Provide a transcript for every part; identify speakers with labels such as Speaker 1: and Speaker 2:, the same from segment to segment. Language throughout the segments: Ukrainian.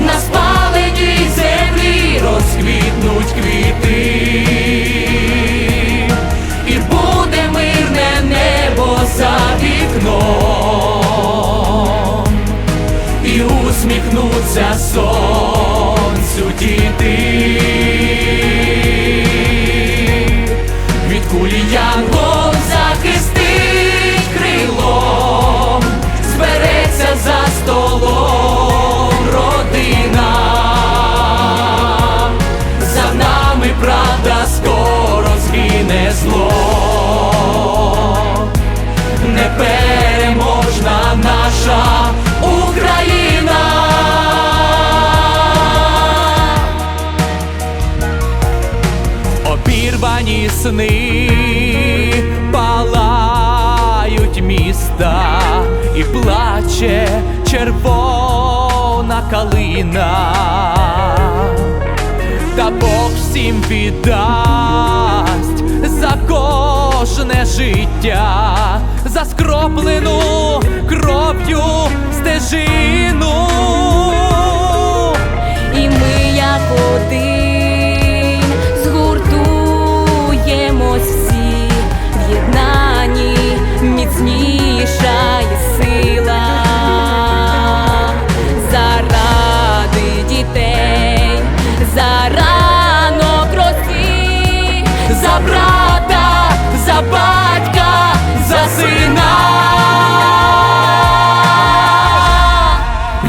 Speaker 1: на нами правда скоро згине зло. Непереможна наша Україна. Обірвані сни палають міста і плаче червона калина, та Бог всім віддасть за кожне життя, за скроплену кров'ю
Speaker 2: за
Speaker 1: батька, за сина.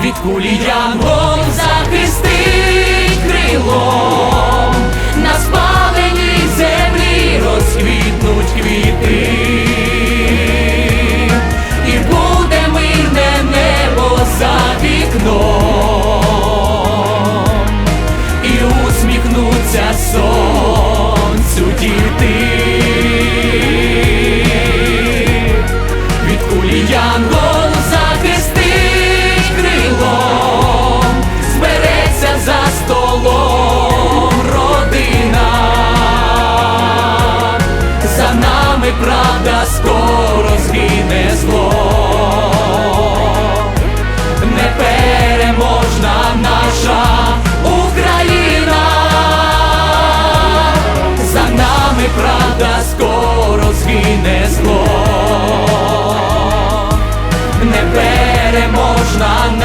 Speaker 1: Від кулі янгол захистить крилом, można